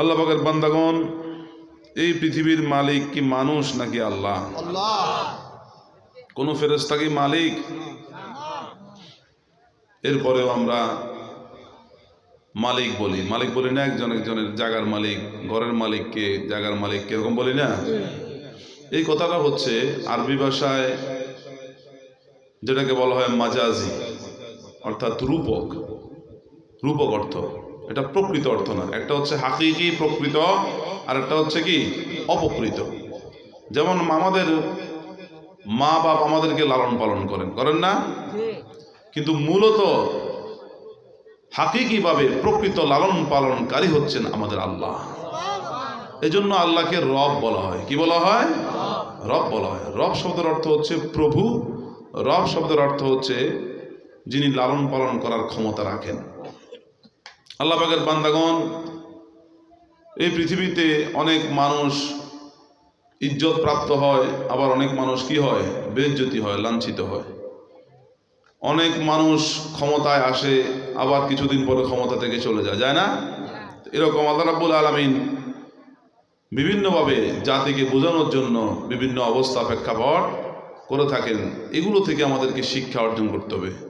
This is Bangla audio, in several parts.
আল্লাহ পাকের বান্দাগণ, এই পৃথিবীর মালিক কি মানুষ নাকি আল্লাহ? কোন ফেরেস্তা কি মালিক? এরপরেও আমরা মালিক বলি। মালিক বলি না একজন একজনের জাগার মালিক, ঘরের মালিককে জাগার মালিক, এরকম বলি না? এই কথাটা হচ্ছে আরবি ভাষায় যেটাকে বলা হয় মাজাজি, অর্থাৎ রূপক। রূপক অর্থ। এটা প্রকৃত অর্থ না। একটা হচ্ছে হাকিকি প্রকৃত আর একটা হচ্ছে কি অপকৃত যেমন আমাদের মা বাপ আমাদেরকে লালন পালন করেন করেন না? কিন্তু মূলত হাকিকিভাবে প্রকৃত লালন পালনকারী হচ্ছেন আমাদের আল্লাহ। এজন্য আল্লাহকে রব বলা হয়। কি বলা হয়? রব বলা হয়। রব শব্দের অর্থ হচ্ছে প্রভু। রব শব্দের অর্থ হচ্ছে যিনি লালন পালন করার ক্ষমতা রাখেন। আল্লাহ পাকের বান্দাগণ, এই পৃথিবীতে অনেক মানুষ ইজ্জত প্রাপ্ত হয়, আবার অনেক মানুষ কি হয়? বেজ্জতি হয়, লাঞ্ছিত হয়। অনেক মানুষ ক্ষমতায় আসে, আবার কিছুদিন পরে ক্ষমতা থেকে চলে যায় যায় না? এরকম আল্লাহ রাব্বুল আলমিন বিভিন্নভাবে জাতিকে বোঝানোর জন্য বিভিন্ন অবস্থা প্রেক্ষাপট করে থাকেন। এগুলো থেকে আমাদেরকে শিক্ষা অর্জন করতে হবে।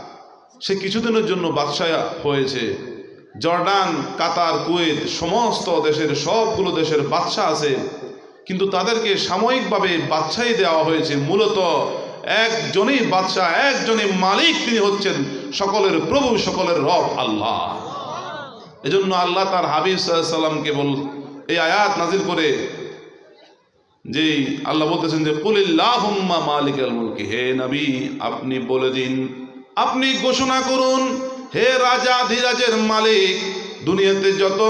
সে কিছুদিনের জন্য বাদশাহ হয়েছে। জর্ডান, কাতার, কুয়েত সমস্ত দেশের সবগুলো দেশের বাদশাহ আছে। কিন্তু তাদেরকে সাময়িকভাবে বাদশাহী দেওয়া হয়েছে। মূলত একজনই বাদশাহ, একজনই মালিক তিনি হচ্ছেন সকলের প্রভু, সকলের রব আল্লাহ। এজন্য আল্লাহ তার হাবিব সাল্লামকে বল এই আয়াত নাজির করে যে আল্লাহ বলতেছেন যে, কুলিল্লাহুম্মা মালিকাল মুলকি, হে নবী, আপনি বলে দিন আপনি ঘোষণা করুন, হে রাজা ধীরাজের মালিক, দুনিয়াতে যত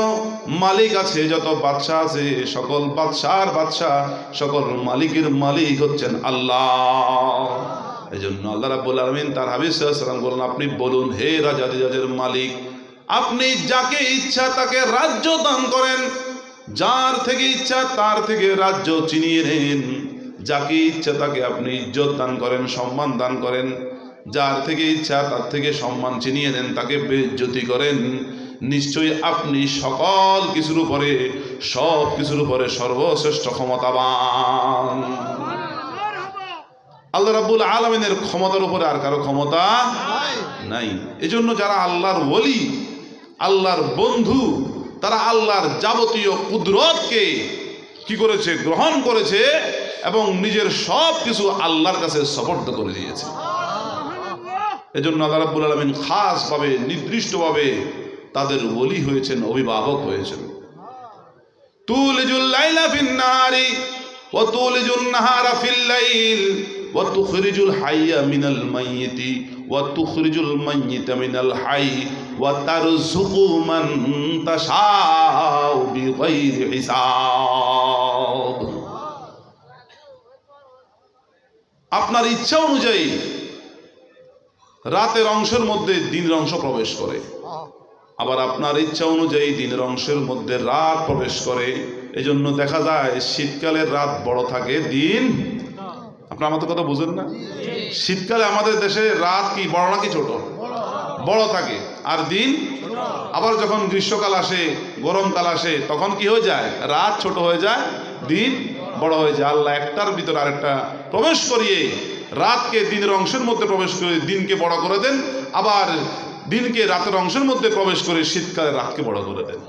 মালিক আছে, যত বাদশাহ আছে, সকল বাদশার বাদশাহ, সকল মালিকের মালিক হচ্ছেন আল্লাহ। এই জন্য আল্লাহ রাব্বুল আলমিন তার হাবিব সাল্লাম বলুন আপনি বলুন, হে রাজা ধীরাজের মালিক, আপনি যাকে ইচ্ছা তাকে রাজ্য দান করেন, যার থেকে ইচ্ছা তার থেকে রাজ্য চিনিয়ে নেন, যাকে ইচ্ছা তাকে আপনি ইজ্জত দান করেন, সম্মান দান করেন যার থেকে ইচ্ছা, তার থেকে সম্মান চিনিয়ে নেন, তাকে বেজ্জতি করেন। নিশ্চয়ই আপনি সকল কিছুর উপরে, সব কিছুর উপরে সর্বশ্রেষ্ঠ ক্ষমতাবান। আল্লাহ রাব্বুল আলমিনের ক্ষমতার উপরে আর কারও ক্ষমতা নাই। এজন্য যারা আল্লাহর বলি আল্লাহর বন্ধু, তারা আল্লাহর যাবতীয় কুদরতকে কি করেছে? গ্রহণ করেছে এবং নিজের সব কিছু আল্লাহর কাছে সপর্দ করে দিয়েছে। এজন্য আল্লাহ রাব্বুল আলমিন খাসভাবে, নির্দিষ্টভাবে তাদের ওলি হয়েছেন, অভিভাবক হয়েছেন। তুলিজুল লাইলা ফিন নাহারি ওয়া তুলিজুন নাহারা ফিল লাইল ওয়া তুখরিজুল হাইয়া মিনাল মাইয়িতি ওয়া তুখরিজুল মাইয়িতা মিনাল হাই ওয়া তারযুকু মান তাশাউ বিগাইরি হিসাব। আপনার ইচ্ছা অনুযায়ী রাতের অংশের মধ্যে দিনের অংশ প্রবেশ করে। আবার আপনার ইচ্ছা অনুযায়ী দিনের অংশের মধ্যে রাত প্রবেশ করে। এজন্য দেখা যায়, শীতকালের রাত বড় থাকে দিন। আপনার আমাদের কথা বুঝেন না? শীতকালে আমাদের দেশে রাত কি বড় নাকি ছোট? বড় থাকে। আর দিন? আবার যখন গ্রীষ্মকাল আসে, গরমকাল আসে, তখন কি হয়ে যায়? রাত ছোট হয়ে যায়, দিন বড় হয়ে যায়। আল্লাহ একটার ভিতরে আরেকটা প্রবেশ করিয়ে রাতকে দিনের অংশের মধ্যে প্রবেশ করে দিনকে বড় করে দেন আবার দিনকে রাতের অংশের মধ্যে প্রবেশ করে শীতকালে রাতকে বড় করে দেন।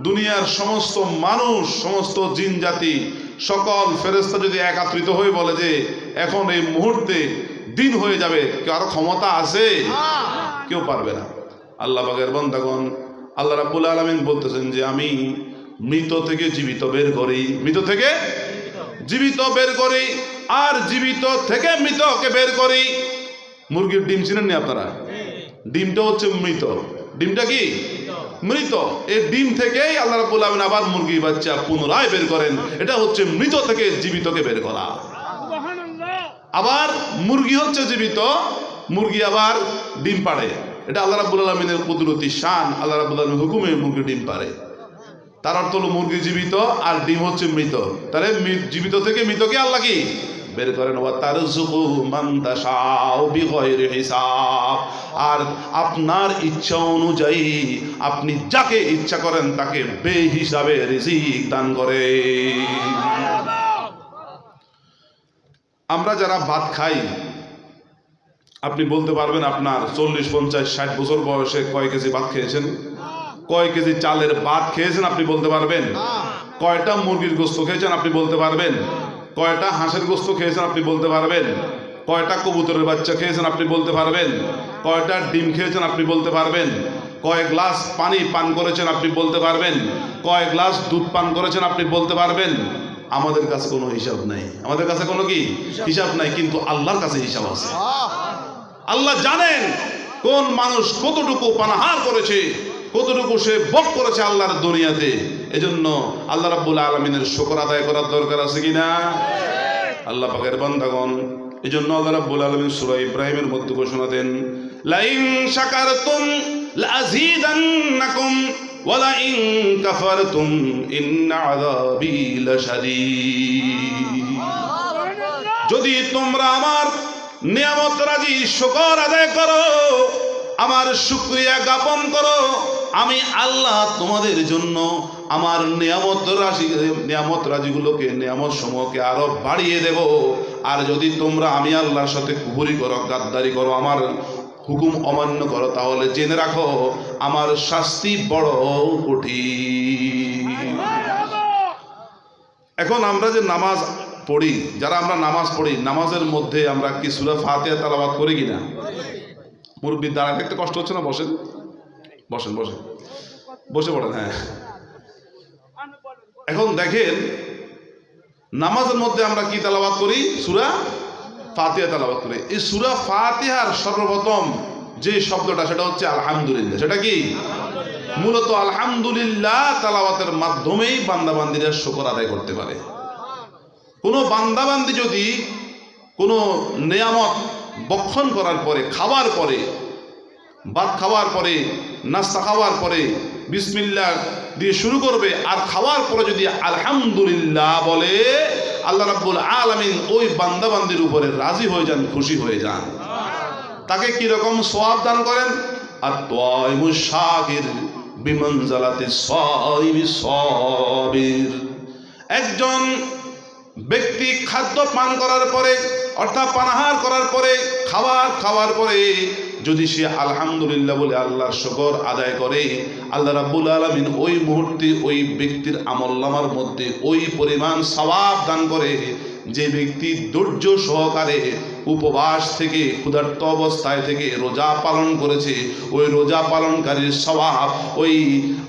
দুনিয়ার সমস্ত মানুষ সমস্ত জিন জাতি সকল ফেরেস্তা যদি একাত্রিত হয়ে বলে যে এখন এই মুহূর্তে দিন হয়ে যাবে কারও ক্ষমতা আছে? কেউ পারবে না। আল্লাহ বাগের বন্দাগণ আল্লাহ রাব্বুল আলমিন বলতেছেন যে আমি মৃত থেকে জীবিত বের করি। মৃত থেকে? জীবিত বের করি। আর জীবিত থেকে মৃতকে বের করি। মুরগির ডিম চিনেন নি আপনারা? ডিমটা হচ্ছে মৃত। ডিমটা কি? মৃত। এই ডিম থেকেই আল্লাহ রাব্বুল আলামিন আবার মুরগি বাচ্চা পুনরায় বের করেন। এটা হচ্ছে মৃত থেকে জীবিতকে বের করা। আবার মুরগি হচ্ছে জীবিত, মুরগি আবার ডিম পাড়ে। এটা আল্লাহ রাব্বুল আলমিনের কুদরতি শান। আল্লাহ রাব্বুল আলমিন হুকুমে মুরগি ডিম পাড়ে। তার অর্থ হলো মুরগি জীবিত আর ডিম হচ্ছে মৃত। তাহলে জীবিত থেকে মৃতকে আল্লাহ কি? বের করেন হিসাব। আর আপনার ইচ্ছা অনুযায়ী আপনি যাকে ইচ্ছা করেন তাকে বে হিসাবে রিজিক দান করে আমরা যারা ভাত খাই আপনি বলতে পারবেন আপনার চল্লিশ পঞ্চাশ ষাট বছর বয়সে কয় কেজি ভাত খেয়েছেন? কয় কেজি চালের ভাত খেয়েছেন আপনি বলতে পারবেন? কয়টা মুরগির গোস্ত খেয়েছেন আপনি বলতে পারবেন? কয়টা হাঁসের গোস্ত খেয়েছেন আপনি বলতে পারবেন? কয়টা কবুতরের বাচ্চা খেয়েছেন আপনি বলতে পারবেন? কয়টা ডিম খেয়েছেন আপনি বলতে পারবেন? কয় গ্লাস পানি পান করেছেন আপনি বলতে পারবেন? কয় গ্লাস দুধ পান করেছেন আপনি বলতে পারবেন? আমাদের কাছে কোনো হিসাব নাই। আমাদের কাছে কোনো কি? হিসাব নাই কিন্তু আল্লাহর কাছে হিসাব আছে। আল্লাহ। জানেন কোন মানুষ কতটুকু পানাহার করেছে কতটুকু সে বক করেছে আল্লাহর দুনিয়াতে? এজন্য আল্লাহ রাব্বুল আলমিনের শুকর আদায় করার দরকার আছে কিনা? আল্লাহ পাকের বান্দাগণ এই জন্য আল্লাহ রাব্বুল আলমিন সুরা ইব্রাহিমের মধ্যে ঘোষণা দেন, লাইন শাকারতুম লাযীদান্নাকুম লাশাদীদ। যদি তোমরা আমার নিয়ামত রাজি শুকর আদায় করো আমার শুক্রিয়া জ্ঞাপন করো। আমি আল্লাহ তোমাদের জন্য আমার নিয়ামত রাশি নিয়ামত রাজিগুলোকে নিয়ামত সমূহকে আরও বাড়িয়ে দেব। আর যদি তোমরা আমি আল্লাহর সাথে কুহুরি করো, গাদ্দারি করো, আমার হুকুম অমান্য করো, তাহলে জেনে রাখো, আমার শাস্তি বড় কঠিন। এখন আমরা যে নামাজ পড়ি, যারা আমরা নামাজ পড়ি, নামাজের মধ্যে আমরা কি সুরা ফাতিহা তালাবাদ করি কিনা? মুরব্বী দাঁড়াতে একটা কষ্ট হচ্ছে না? বসেন। বসেন বসেন। বসে পড়েন হ্যাঁ। এখন দেখেন, নামাজের মধ্যে আমরা কি তালাবাদ করি? সুরা ফাতিহা তালাবাদ করি। এই সুরা ফাতিহার সর্বপ্রথম যে শব্দটা, সেটা হচ্ছে আলহামদুলিল্লাহ। সেটা কি? মূলত আলহামদুলিল্লাহ তালাওয়াতের মাধ্যমেই বান্দাবান্দিরা শুকর আদায় করতে পারে। কোনো বান্দাবান্দি যদি কোনো নিয়ামত বক্ষণ করার পরে, খাওয়ার পরে, ভাত খাওয়ার পরে, নাস্তা খাওয়ার পরে, বিসমিল্লাহ দিয়ে শুরু করবে। আর খাওয়ার পরে যদি আলহামদুলিল্লাহ বলে, আল্লাহ রাব্বুল আলামিন ওই বান্দাবান্দির উপরে রাজি হয়ে যান, খুশি হয়ে যান। তাকে কি রকম সোয়াব দান করেন? আর তয়মু শাকির বিমনজালাতে সাইমি সাবির। একজন ব্যক্তি খাদ্য পান করার পরে, অর্থাৎ পানাহার করার পরে, খাবার খাওয়ার পরে, যদি সে আলহামদুলিল্লাহ বলে আল্লাহর শকর আদায় করে, আল্লাহ রাব্বুল আলমিন ওই মুহূর্তে ওই ব্যক্তির আমল্লামার মধ্যে ওই পরিমাণ সবাব দান করে, যে ব্যক্তি ধৈর্য সহকারে উপবাস থেকে, ক্ষুধার্ত অবস্থায় থেকে রোজা পালন করেছে, ওই রোজা পালনকারীর স্বভাব ওই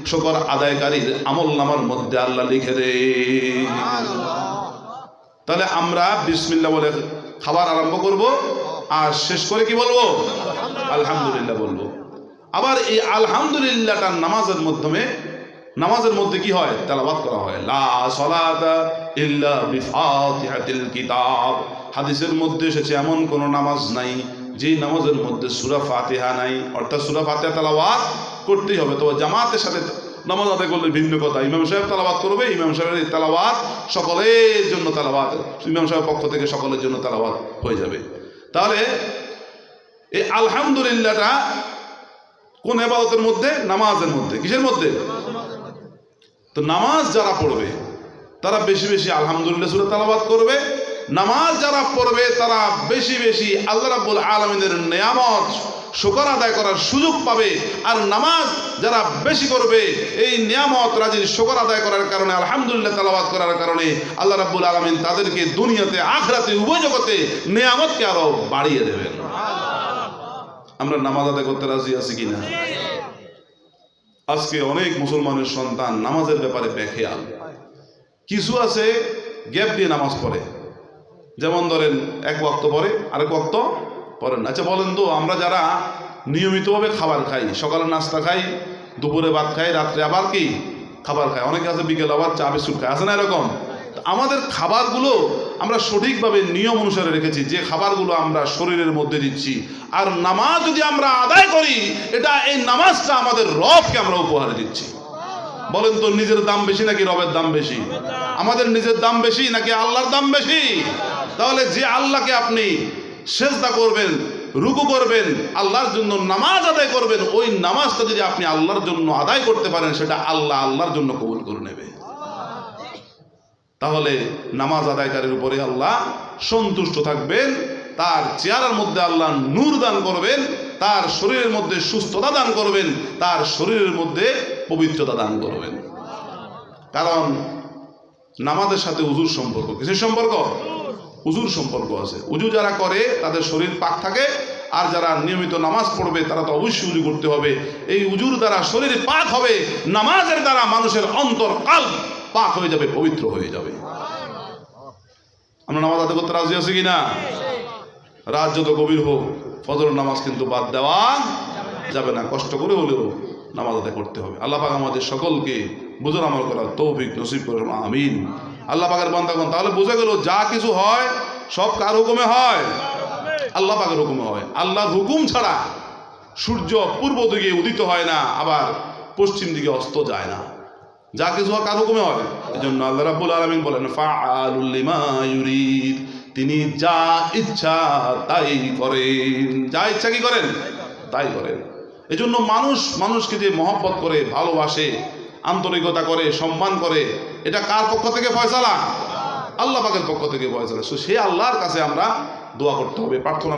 শকর আদায়কারীর আমল নামার মধ্যে আল্লাহ লিখে দেয়। তাহলে আমরা বিসমিল্লা বলে খাবার আরম্ভ করব, আর শেষ করে কি বলব? আলহামদুলিল্লাহ বলব। আবার এই আলহামদুলিল্লাহটা নামাজের মাধ্যমে, নামাজের মধ্যে কি হয়? তেলাবাত করা হয়। লা সালাতা ইল্লা বিফাতিহাতিল কিতাব। হাদিসের মধ্যে এসেছে এমন কোন নামাজ নাই, যেই নামাজের মধ্যে সূরা ফাতিহা নাই। অর্থাৎ সূরা ফাতিহা তেলাওয়াত করতেই হবে। তো জামাতের সাথে নামাজ আদায় করলে ভিন্ন কথা। ইমাম সাহেব তালাবাত করবে, ইমাম সাহেবের এই তালাবাত সকলের জন্য তালাবাত ইমাম সাহেবের পক্ষ থেকে সকলের জন্য তালাবাত হয়ে যাবে। তাহলে এই আলহামদুলিল্লাহটা কোন এবাদতের মধ্যে? নামাজের মধ্যে। কিসের মধ্যে? তো নামাজ যারা পড়বে, তারা বেশি বেশি আলহামদুলিল্লাহ সুরে তালাবাত করবে নামাজ যারা পড়বে, তারা বেশি বেশি আল্লাহ রাব্বুল আলমিনের নিয়ামত, শোকর আদায় করার সুযোগ পাবে। আর নামাজ যারা বেশি করবে, এই নিয়ামত রাজির শোকর আদায় করার কারণে, আলহামদুলিল্লাহ তালাবাত করার কারণে আল্লাহ রাব্বুল আলমিন তাদেরকে দুনিয়াতে, আখরাতে উভয় জগতে নিয়ামতকে আরও বাড়িয়ে দেবেন। আমরা নামাজ আদায় করতে রাজি আছি কিনা? আজকে অনেক মুসলমানের সন্তান নামাজের ব্যাপারে বেখেয়াল। কিছু আছে, গ্যাপ দিয়ে নামাজ পড়ে। যেমন ধরেন এক ওয়াক্ত পরে, আরেক ওয়াক্ত পড়েন আচ্ছা বলেন তো, আমরা যারা নিয়মিতভাবে খাবার খাই, সকালে নাস্তা খাই, দুপুরে ভাত খাই, রাত্রে আবার কি খাবার খাই? অনেকে আছে বিকেল আবার চা, বিস্কুট খায়। আছে না এরকম? আমাদের খাবারগুলো আমরা সঠিকভাবে নিয়ম অনুসারে রেখেছি, যে খাবারগুলো আমরা শরীরের মধ্যে দিচ্ছি। আর নামাজ যদি আমরা আদায় করি, এটা এই নামাজটা আমাদের রবকে আমরা উপহারে দিচ্ছি। বলেন তো, নিজের দাম বেশি নাকি রবের দাম বেশি? আমাদের নিজের দাম বেশি নাকি আল্লাহর দাম বেশি? তাহলে যে আল্লাহকে আপনি সেজদা করবেন, রুকু করবেন, আল্লাহর জন্য নামাজ আদায় করবেন, ওই নামাজটা যদি আপনি আল্লাহর জন্য আদায় করতে পারেন, সেটা আল্লাহ আল্লাহর জন্য কবুল করে নেবে। তাহলে নামাজ আদায়কারীর উপরে আল্লাহ সন্তুষ্ট থাকবেন, তার চেহারার মধ্যে আল্লাহ নূর দান করবেন, তার শরীরের মধ্যে সুস্থতা দান করবেন, তার শরীরের মধ্যে পবিত্রতা দান করবেন। কারণ নামাজের সাথে উজুর সম্পর্ক, কিসের সম্পর্ক? উজুর সম্পর্ক আছে। উজু যারা করে, তাদের শরীর পাক থাকে, আর যারা নিয়মিত নামাজ পড়বে, তারা তো অবশ্যই উজু করতে হবে। এই উজুর দ্বারা শরীর পাক হবে, নামাজের দ্বারা মানুষের অন্তর, কাল পাক হয়ে যাবে, পবিত্র হয়ে যাবে। আমরা নামাজ আদায় করতে রাজি আছি কি না রাত যত গভীর হোক ফজর নামাজ কিন্তু বাদ দেওয়া যাবে না। কষ্ট করে হলেও নামাজ আদায় করতে হবে। আল্লাহ পাক আমাদের সকলকে বুঝুন আমল করার তৌফিক নসিব করে আমিন। আল্লাহ পাকের বান্দাগণ তাহলে বোঝা গেল, যা কিছু হয়, সব কার হুকুমে হয়? আল্লাহ পাকের হুকুমে হয়। আল্লাহর হুকুম ছাড়া সূর্য পূর্ব দিকে উদিত হয় না, আবার পশ্চিম দিকে অস্ত যায় না। যা কিছু হয় কার হুকুমে হয়? এই জন্য আল্লাহ রাব্বুল আলামিন বলেন, ফাআলুল লিমা ইউরিদ। তিনি যা ইচ্ছা তাই করেন। যা ইচ্ছা কি করেন? তাই করেন। এই জন্য মানুষ, মানুষকে যে মহব্বত করে, ভালোবাসে আন্তরিকতা করে, সম্মান করে, এটা কার পক্ষ থেকে ফয়সালা? আল্লাহ পাকের পক্ষ থেকে ফয়সালা। সে আল্লাহর কাছে আমরা দোয়া করতে হবে, প্রার্থনা